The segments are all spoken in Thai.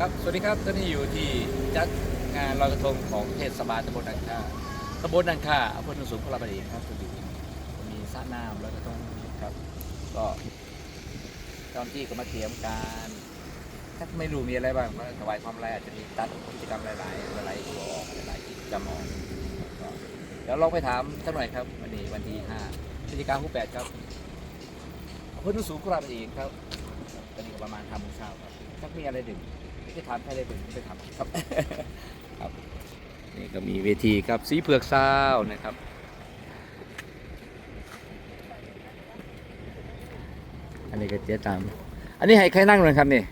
ครับ สวัสดีครับตอนนี้อยู่ที่จัดงานลอยกระทงของเทศบาลตำบลนันคาตำบลนันคาอำเภอโนนสูงพระบดีครับคุณดูมีสระน้ำลอยกระทงครับ ก็เจ้าหน้าที่ก็มาเตรียมการถ้าไม่รู้มีอะไรบ้างมาถวายความอะไรอาจจะมีตัดกิจกรรมหลายๆหลายๆตัวออกหลายๆกิจกรรมออกเดี๋ยวลองไปถามสักหน่อยครับวันนี้วันที่ห้าพฤศจิกายนที่แปดครับอำเภอโนนสูงพระบดีครับตอนนี้ก็ประมาณห้าโมงเช้าครับถ้ามีอะไรดื่ม ไม่ได้ทำใครได้เป็นไม่ทำครับครับนี่ก็มีเวทีครับสีเผือกซาวนะครับอันนี้ก็เจ๊ตาม อันนี้ให้ใครนั่งเลยครับนี่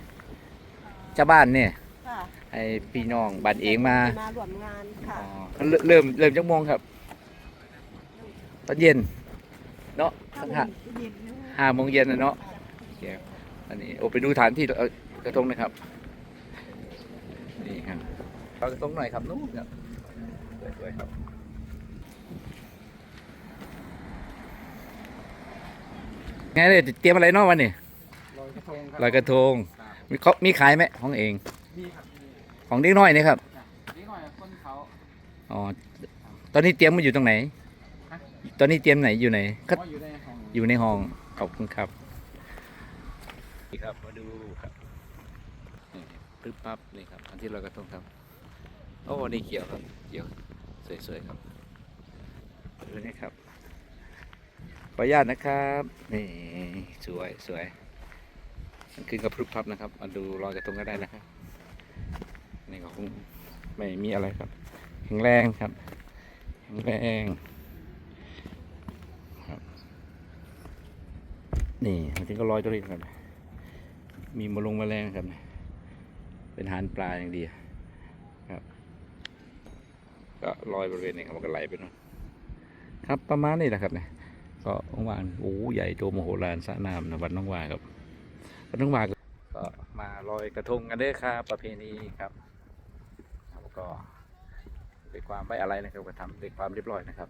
เจ้าบ้านเนี่ยค่ะให้พี่น้องบ้านเองมามาร่วมงานค่ะอ๋อเริ่มเริ่มเริ่มจักโมงครับตอนเย็นเนาะสักห้าเย็นนะห้าโมงเย็นนะเนาะโอเคครับอันนี้โอ้ไปดูฐานที่เอากระทงนะครับ นี่ครับเอากระทงหน่อยครับนู้นครับสวยๆครับไงเลยเตรียมอะไรเนาะวันนี้ลอยกระทงครับลอยกระทงมีเขามีขายไหมของเอง มีครับมีของเด็กน้อยนี่ครับนี่หน่อยคนเขาอ๋อตอนนี้เตรียมมันอยู่ตรงไหน ตอนนี้เตรียมไหนอยู่ไหนก็เขาอยู่ในห้องอยู่ในห้องขอบคุณครับนี่ครับมาดูครับ ปึ๊บปั๊บนี่ครับอันที่ลอยกระทงครับโอ้นี่เขียวครับเขียวสวยๆครับดูนี่ครับขออนุญาตนะครับนี่สวยสวยมันขึ้นกับพรึบพับนะครับ มาดูรอยกระทงก็ได้นะครับนี่ก็คงไม่มีอะไรครับแข็งแรงครับแข็งแรงครับ นี่มันถึงก็ลอยตัวนี้ครับมีมะลงแมลงครับ เป็นอาหารปลาอย่างดีครับ ก็ลอยบริเวณนี้ครับมันก็ไหลไปนู่นครับประมาณนี้แหละครับเนี่ยก็ว่างๆโอ้ใหญ่โตมโหฬารสระน้ำนะวัดน้องวาครับวัดน้องวาก็ก็มาลอยกระทงกันเด้อครับประเพณีครับแล้วก็ด้วยความไม่อะไรนะครับก็ทำด้วยความเรียบร้อยนะครับ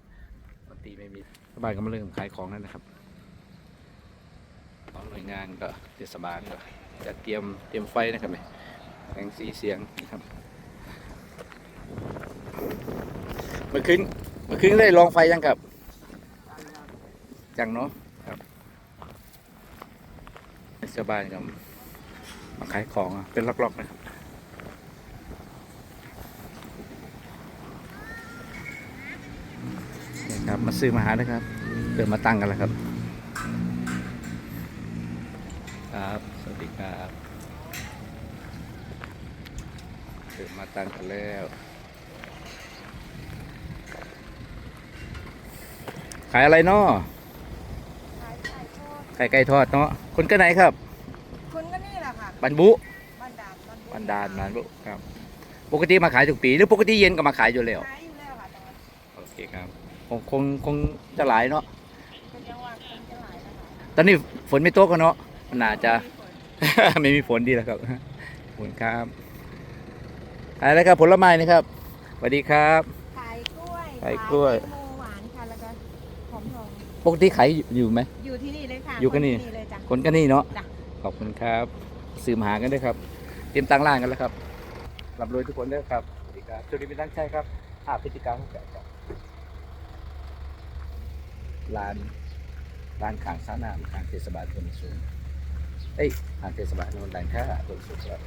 ดนตีไม่มีรัฐบาลก็มาเริ่มขายของแล้วนะครับของหน่วยงานก็เทศบาลก็จะเตรียมเตรียมไฟนะครับเนี่ย แสงสีเสียงนะครับเมื่อคืนเมื่อคืนได้ลองไฟยังครับจังเนาะครับชาวบ้านก็มาขายของเป็นล็อกๆนะครับนะครับมาซื้อมาหานะครับเดินมาตั้งกันแล้วครับ ครับ สวัสดีครับ เดินมาตั้งกันแล้ว ขายอะไรเนาะขายไก่ทอดไข่ไก่ทอดเนาะคนก็ไหนครับคุณก็นี่แหละค่ะบันบุบันดาลบันดาลบันบุครับ ปกติมาขายทุกปีหรือปกติเย็นก็มาขายอยู่แล้วขายอยู่แล้วค่ะตอนโอเคครับคงคงคงจะหลายเนาะเป็นจังหวัดคนจะหลายนะคะตอนนี้ฝนไม่ตกกันเนาะมันน่าจะมีฝนไม่มีฝนดีแล้วครับขอบคุณครับ อะไรครับผลไม้นี่ครับสวัสดีครับขายกล้วยขายกล้วยแตงโมหวานค่ะแล้วก็หอมทองปกติขายอยู่ไหม อยู่ที่นี่เลยค่ะอยู่กันนี่ คเลยจ้ะ คนก็นี่เนาะจ้ะ ขอบคุณครับซื้อมาหากันด้วยครับเตรียมตั้งร้านกันแล้วครับรับรวยทุกคนด้วยครับสวัสดีครับสวัสดีเป็นตั้งใจครับอาพฤติกรรมของแกครับร้านร้านขางสระน้ำขางเทศบาลตนสูงเอ้ยขางเทศบาลโนนแดงแค่ตนสูงครับ